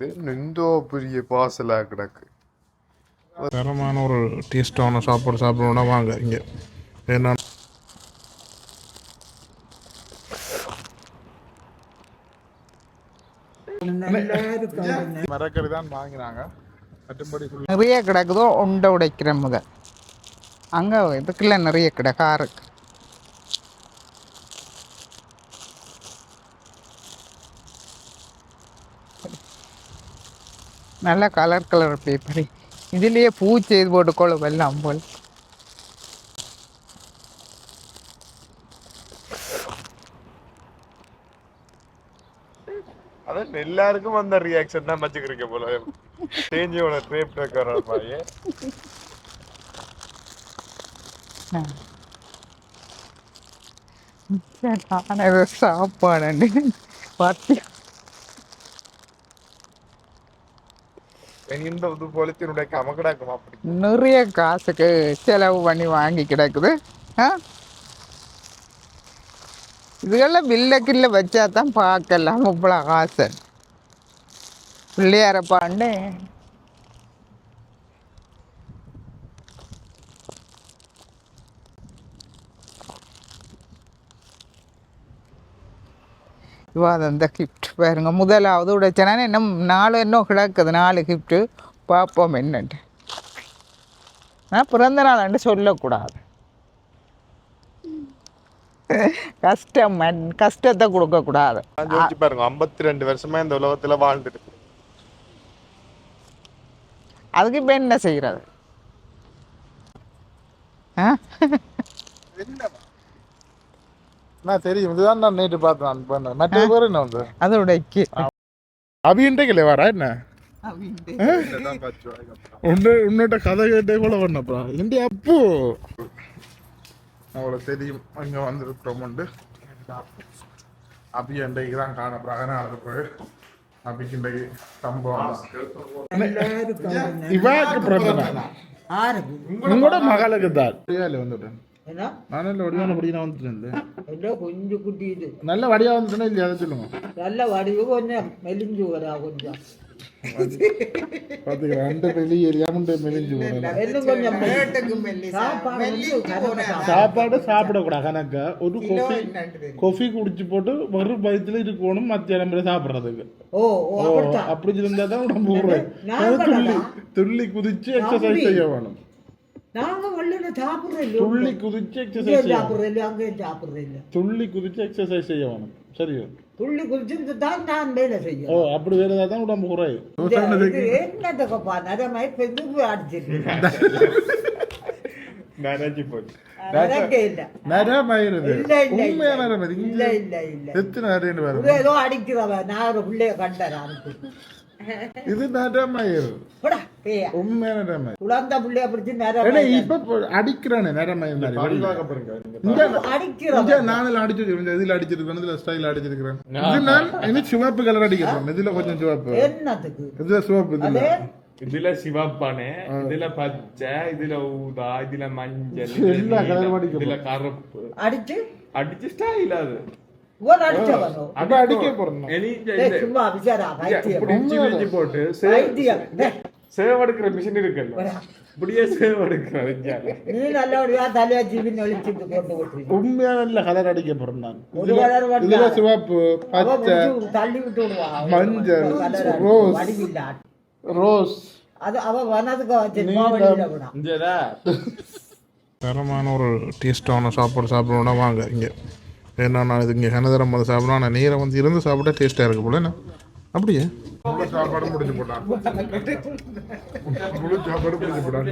எந்தோ பெரிய பாசலாக கிடக்கு. தரமான ஒரு டேஸ்டான சாப்பாடு சாப்பிடணும்னா வாங்க இங்கே. ஏன்னா மரக்கறி தான் வாங்கினாங்க நிறைய கிடக்குதோ உண்டை உடைக்கிற முதல் அங்கே இதுக்குள்ள நிறைய கிட காருக்கு நல்ல கலர் கலர் பேப்பர் இதுலேயே பூ செய்து போட்டுக்கொள்ள வெல்லாம் போல் அதான் எல்லாருக்கும் அந்த ரியாக்ஷன் தான் வச்சுக்கிறீங்க போல தேஞ்சியோட ட்ரேப் டக்கர் மாதிரி சாப்பாடு பார்த்து இந்த இது பொலித்தினுடைய கிடக்கும் அப்படி. நிறைய காசுக்கு செலவு பண்ணி வாங்கி கிடக்குது. ஆ? இதுகெல்லாம் வில்ல கில்ல வச்சா தான் பார்க்கலாம் இவ்வளோ காசு. பிள்ளையாரப்பாண்டு இவா அந்த கிஃப்ட் பாருங்க. முதலாவது உடைச்சனா. இன்னும் நாலு இன்னும் கிடக்குது. நாலு கிஃப்ட்டு பார்ப்போம் என்னன்ட்டு நான் பிறந்த நாளாண்டு சொல்லக்கூடாது. கஷ்டம் கஷ்டத்தை கொடுக்கக்கூடாது. பாருங்க. ஐம்பத்தி ரெண்டு வருஷமா இந்த உலகத்துல வாழ்ந்துட்டு. அதுக்கு இப்போ என்ன செய்கிறது ஆ? நான் தெரியும். இதுதான் நான் நேற்று பார்த்தேன் நான் பண்ணேன். மற்ற பேர் என்ன வந்து? அது உடைக்கு அவின்றைக்கு வரா என்ன? உன்ன உன்னோட கதை கேட்டே கூட பண்ணப்பா இந்த அப்போ அவ்வளோ தெரியும். இங்கே வந்திருக்கிறோம் அபி அண்டைக்கு தான் காணப்படுறாங்க நான் போய் அபிக்கு இன்றைக்கு சம்பவம். இவாக்கு பிறந்தனா உங்களோட மகளுக்கு தான். வந்துட்டேன். என்ன? நான் நல்ல வடிவான படிக்க வந்துட்டேன் இல்லை. கொஞ்சம் குட்டி இது? நல்ல வடிவா வந்துட்டேன்னா இல்லையா? அதை சொல்லுங்க. நல்ல வடிவு கொஞ்சம் மெலிஞ்சு வரா கொஞ்சம். பாத்துக்கிறேன் அந்த வெளி எரியாமண்டு மெலிஞ்சு இன்னும் கொஞ்சம் சாப்பாடு சாப்பிடக்கூடாது கணக்கா ஒரு கொஃபி கொஃபி குடிச்சு போட்டு வெறும் பயத்துல இருக்கணும் மத்தியானம் சாப்பிடுறதுக்கு. அப்படி இருந்தா உடம்பு துள்ளி துள்ளி குதிச்சு எக்ஸசைஸ் செய்ய வேணும். நாங்க வள்ளில சாப்பிடுறோம் துள்ளி குதிச்சு எக்ஸசைஸ் வேணும். சாப்பிடுறோம் அங்கேயும் சாப்பிடுறோம் துள்ளி குதிச்சு எக்ஸசைஸ் செய்ய வேணும் சரியோ? துள்ளி குதிச்சு தான் நான் வேலை ஓ செய்யும் அப்படி வேற ஏதாவது தான் உடம்பு குறையும். என்னதுக்கப்பா நிறைய பெருந்து அடிச்சிருக்கு. நினைச்சு போச்சு. நடக்கே இல்லை. நிறைய மயிருது இல்ல இல்ல உண்மையா இல்ல நிறைய இல்ல இல்ல இல்ல. எத்தனை நிறைய இது வருது ஏதோ அடிக்கிறவ நான் ஒரு பிள்ளைய கண்டேன் இது பேயா உண்மையான நிறைய மயிர் குழந்தை பிள்ளைய பிடிச்சி நிறைய இப்ப அடிக்கிறானே அடிக்கிறவ இங்க நானும் அடிச்சிருக்கேன் இந்த இதுல அடிச்சிருக்கேன் இதுல ஸ்டைல் அடிச்சிருக்கிறேன் இது நான் இனி சிவப்பு கலர் அடிக்கிறேன் இதுல கொஞ்சம் சிவப்பு என்னத்துக்கு இதுல சிவப்பு இதுல இதுல சிவப்பானே இதுல பச்சை இதுல ஊதா இதுல மஞ்சள் இதுல கருப்பு அடிச்சு அடிச்சு ஸ்டைல் அது ஒரு அடிச்சவனோ அடிக்க போறேன் சும்மா விசாரா இஞ்சி இஞ்சி போட்டு டேய், சேவ் எடுக்கிற மிஷின் இருக்குல்ல போடா. இப்படியே சேவ் எடுக்கிற இஞ்சால நீ நல்லபடியா தலையா ஜீவின் ஒழிச்சுட்டு இல்ல கலர் அடிக்க போறேன் நான் இதுல. சிவப்பு பச்சை தள்ளி விட்டு விடுவா மஞ்சள், ரோஸ். ரோஸ் அது அவ வனதுக்கு வச்சு தரமான ஒரு டேஸ்டான சாப்பாடு சாப்பிடணும்னா வாங்க இங்கே ஏன்னா நான் இது இங்கே கனதரம் வந்து சாப்பிடணும் ஆனால் நேரம் வந்து இருந்து சாப்பிட்டா டேஸ்ட்டாக இருக்கு போல என்ன? அப்படியே? சாப்பாடு முடிஞ்சு போட்டான் முழு சாப்பாடு முடிஞ்சு போட்டான்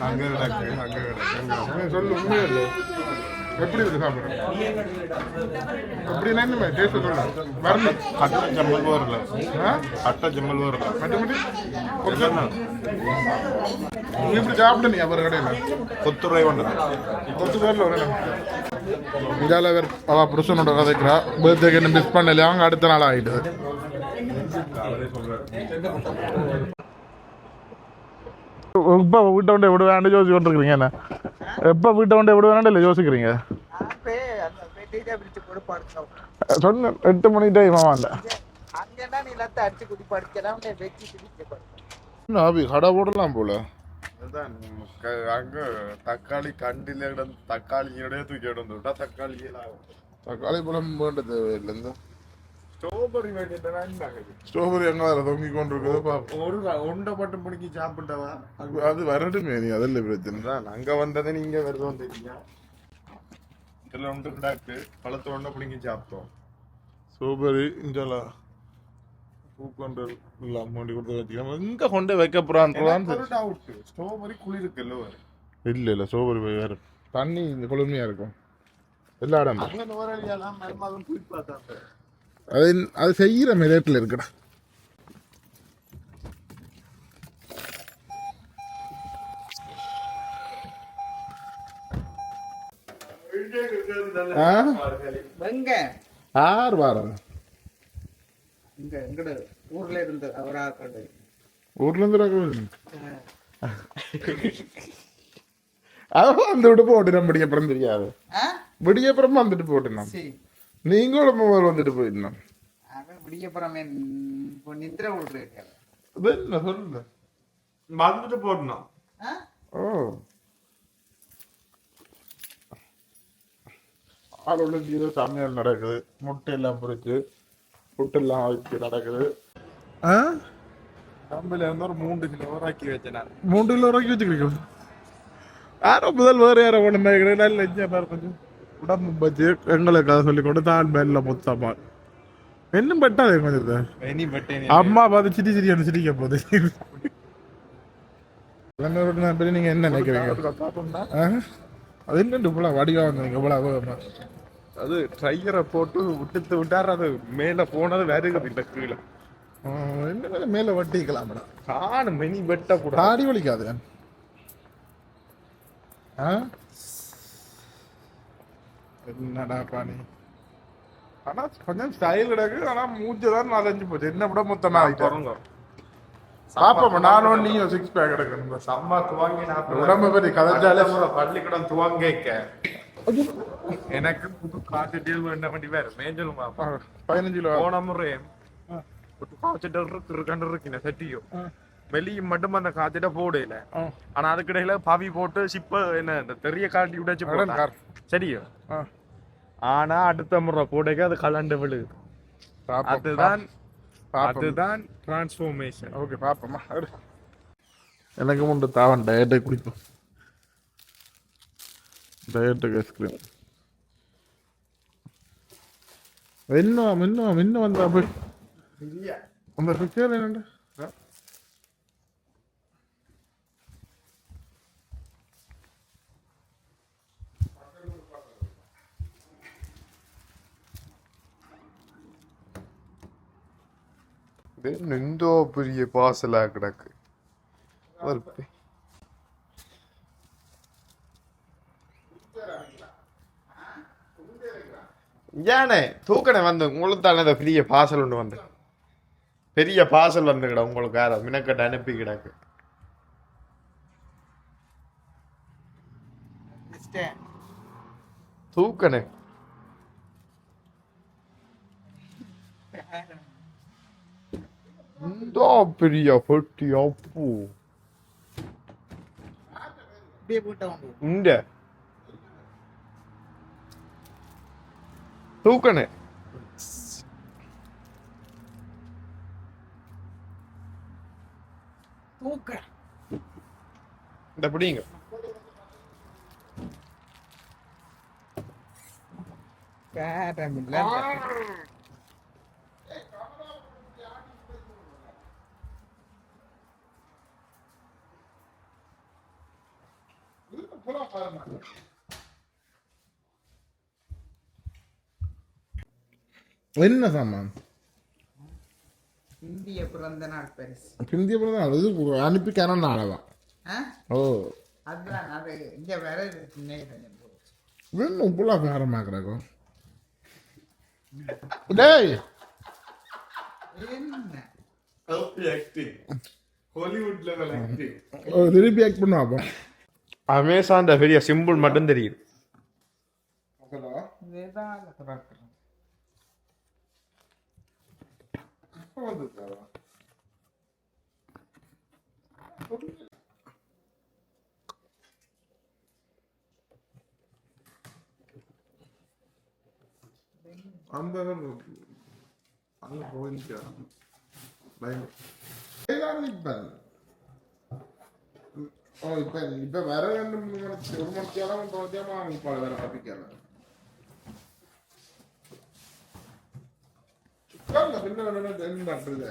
அங்க கிடக்கு அங்க கிடக்கு. சொல்லு உண்மையே இல்லை? எப்படி இருக்கு சாப்பிட்றேன் எப்படின்னா என்ன டேஸ்ட் சொல்லு. வரணும் அட்ட ஜம்மல் வரல ஆ? அட்ட ஜம்மல் வரல இப்படி சாப்பிட்ட நீ அவர் கடையில்? கொத்துரை ஒன்று. கொஞ்ச பேர்ல ஒரு இதால வேற அவ புருஷனோட கதைக்கிறா. பர்த்டேக்கு என்ன மிஸ் பண்ணல அவங்க அடுத்த நாள் ஆயிடுது. இப்போ வீட்டை கொண்டே விடுவேன் யோசிச்சு கொண்டிருக்கிறீங்க என்ன? எப்போ வீட்டை கொண்டே விடுவேன் இல்லை யோசிக்கிறீங்க? சொன்ன எட்டு மணி டைம் ஆமாம் அபி கடை போடலாம் போல. அதுதான் அங்க தக்காளி கண்டில கிடந்து தக்காளி இடையே தூக்கி கிடந்து விட்டா தக்காளி தக்காளி பழம் வேண்ட தேவையில்லை இந்த. ஸ்ட்ராபெரி என்ன ஸ்ட்ராபெரி எங்க அதில் தொங்கி கொண்டு இருக்குது பாப்போம். ஒரு உண்டை பட்டு பிடிக்கி சாப்பிட்டவா? அது- வரட்டுமே நீ அதில் பிரச்சனை அதுதான் அங்க வந்தது நீங்க வருது வந்துட்டீங்க. இதுல ஒன்று கிடாக்கு பழத்தை ஒண்ணு பிடிங்கி சாப்பிட்டோம். ஸ்ட்ராபெரி இஞ்சலா பூக்கொண்டு எல்லாம் கொண்டு கொடுத்து வச்சுக்கலாம். எங்க கொண்டு வைக்க டவுட் ஸ்ட்ராபெரி ஒரு. இல்ல இல்ல ஸ்ட்ராபெரி போய் வேற. தண்ணி இந்த குளுமையா இருக்கும். எல்லா பார்த்தாங்க. அது அது செய்யற மெதேட்டில் இருக்குடா. ஆ? எங்க? யார் வாரம். இங்க எங்கட ஊர்ல இருந்து ஊர்ல அப்புறம் தெரியாது. விடிய அப்புறம் வந்துட்டு போட்டு நான் சரி. நீங்களும் வந்துட்டு அவன் விடியப்புறமே நித்திர விடுறேன் சொல்லுங்க வந்துட்டு போடணும். ஓ. ஆளோட ஜீரோ சமையல் நடக்குது. முட்டை எல்லாம் பொரிச்சு புட்டெல்லாம் வச்சு நடக்குது. ஆ? கம்பில இருந்து ஒரு மூன்று கிலோ ஆக்கி வச்சேன் மூன்று கிலோ வரைக்கும் வச்சுக்கிறீங்க யாரோ முதல் வேறு யாரோ ஒன்று நினைக்கிறேன் இஞ்சியா கொஞ்சம். உடம்பு பச்சு எங்களுக்கு அதை சொல்லி கொண்டு தான் மேல மொத்தமா இன்னும் பட்டாதே கொஞ்சம் அம்மா பார்த்து சிரி அந்த சிரிக்க போகுது. இளங்கரோட பற்றி நீங்க என்ன நினைக்கிறீங்க? அது என்ன இவ்வளோ வடிவா வந்தீங்க இவ்வளோ? அது ட்ரையரை போட்டு விட்டு விட்டார் அது மேல போனது வருகுது இந்த கீழே ஆ, என்ன மேல வட்டிக்கலாம் மேடம் காணும் மெனி வெட்ட கூட. தாடி வலிக்காது. ஆ? என்னடா பாணி. ஆனா கொஞ்சம் ஸ்டைல் கிடக்கு ஆனா மூச்சு தான் நாலஞ்சு போச்சு. என்ன விட மொத்தமா ஆகிட்டோம் பாப்போம் நானும் நீயும் சிக்ஸ் பேக் கிடக்கணும் அம்மா துவாங்கி நான் உடம்பு பத்தி கதைச்சாலே பள்ளிக்கூடம் துவாங்க எனக்கு புது டீல் என்ன பண்ணி வேற. மேஞ்சலும் பதினஞ்சு கிலோ போன முறை புது காய்ச்சிட்டு இருக்கு இருக்கண்டு இருக்கீங்க செட்டியும் வெளியும் மட்டும் அந்த காய்ச்சிட்ட போடல. ஆனா அதுக்கிடையில பவி போட்டு சிப்ப என்ன இந்த தெரிய காட்டி. சரியோ? ஆ, ஆனா அடுத்த முறை போடைக்கு அது கலண்டு விழுது. அதுதான். அதுதான் டிரான்ஸ்ஃபர்மேஷன் ஓகே பாப்போமா. எனக்கு முண்டு தாவன் டயட்டை குடிப்போம். டயட்டுக்கு ஐஸ்கிரீம் இன்னும் இன்னும் இன்னும் வந்தா போய் அந்த பிக்சர் என்னண்டு எந்தோ பெரிய பாசலா கிடக்கு ஒரு பெ- ஏனே தூக்கணே வந்து உங்களுக்கு தானே இந்த பெரிய பார்சல் ஒன்று வந்து பெரிய பார்சல் வந்து கிட உங்களுக்கு யார மினக்கட்டு அனுப்பி கிடக்கு தூக்கணே இந்த பெரிய பெட்டி அப்பு இந்த தூக்கணே தூக்க இந்த பிடிங்க பேரம் இல்லை என்ன சாமான் இந்திய பிறந்த நாள் பரிசு பிந்திய பிறகு தான் இது அனுப்பி ஆளவா ஆ? ஓ. அதுதான் அது இங்க வேற இன்னும் இப்பெல்லாம் காரமாக்குறாக்கோ டேய்! என்ன? ஹாலிவுட் லெவல் ஆக்டிங் ஓ, திருப்பி ஆக்ட் பண்ணுவா அப்போ? அமேசான் பெரிய சிம்பிள் மட்டும் தெரியுது. வேதாள திறக்கிறோம் இப்போ வந்துருக்காரா அந்த அங்க போயிருக்கா பயம் நிற்பேன் ஓ இப்ப இப்ப வர ரெண்டு மூணு மணிக்கு ஒரு மணிக்கெல்லாம் ஒன்றரை மணிக்கெல்லாம் வாங்கிப்பாள் வேற கப்பிக்கலாம் சுத்தம் பின்ன வேணும் பண்றது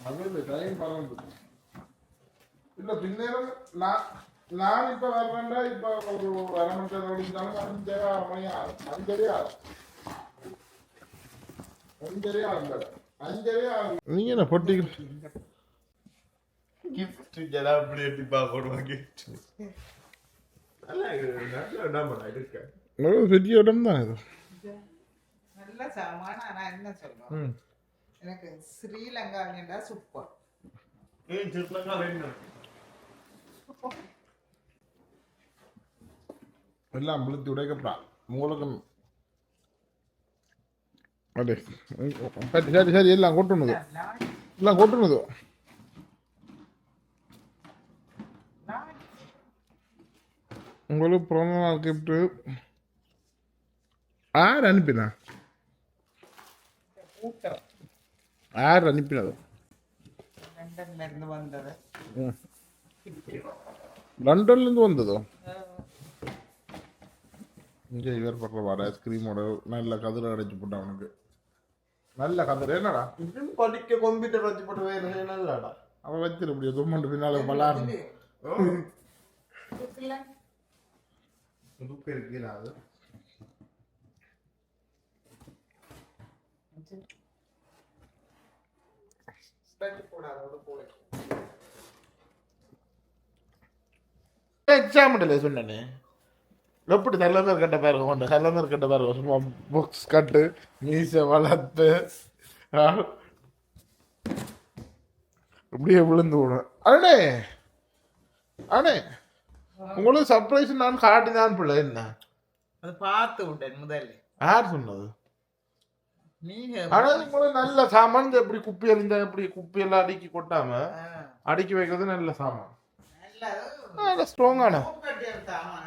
அது டைம் பரவாயில்ல இல்ல பின்னேரம் நான் நான் இப்ப வர்றேன்டா இப்ப ஒரு அரை மணி நேரம் ஓடிச்சாலும் அஞ்சரை ஆறு மணி ஆகும் அஞ்சரை ஆகும் அஞ்சரை ஆகும் அஞ்சரை ஆகும் நீங்க என்ன பொட்டிக்கிட்டு கிஃப்ட் ஜனா அப்படி எட்டி பார்க்கணும் கிஃப்ட் நல்ல நல்ல இடம் இருக்கு பெரிய இடம் தான் இது நல்ல சாமான நான் என்ன எனக்கு சூப்பர் ஏன் எல்லாம் விழுத்து அடே சரி சரி சரி எல்லாம் கொட்டுனது எல்லாம் உங்களுக்கு நாள் கிஃப்ட்டு யார் அனுப்பினா? யார் அனுப்பினது லண்டன்லேருந்து வந்ததோ. இங்கே இவர் படுற வாட ஐஸ்கிரீமோட நல்ல கதிரை அடைச்சு போட்டான் அவனுக்கு. நல்ல கதிரை என்னடா? படிக்க கம்ப்யூட்டர் வச்சு போட்டு வேறு நல்லடா அவன் வச்சிட முடியும் தும்மண்டு பின்னால பலாரு இருக்கீங்களா அது எக்ஸாம் இல்லை சொன்னேனே. எப்படி தலைவர் கட்ட பாருங்க கொண்ட தலைவர் கட்ட பாருங்க சும்மா புக்ஸ் கட்டு மீசை வளர்த்து ஆ. இப்படியே விழுந்து விடும் அண்ணே அண்ணே. உங்களுக்கு சர்ப்ரைஸ் நான் காட்டினான் பிள்ளை என்ன? அது பார்த்து விட்டேன் முதல்ல. யார் சொன்னது? ஆனா உங்களுக்கு நல்ல சாமான் எப்படி குப்பி எறிந்த எப்படி குப்பி எல்லாம் அடுக்கி கொட்டாம? அடுக்கி வைக்கிறது நல்ல சாமான். நல்ல ஸ்ட்ராங்கான பூக்கட்டிய சாமான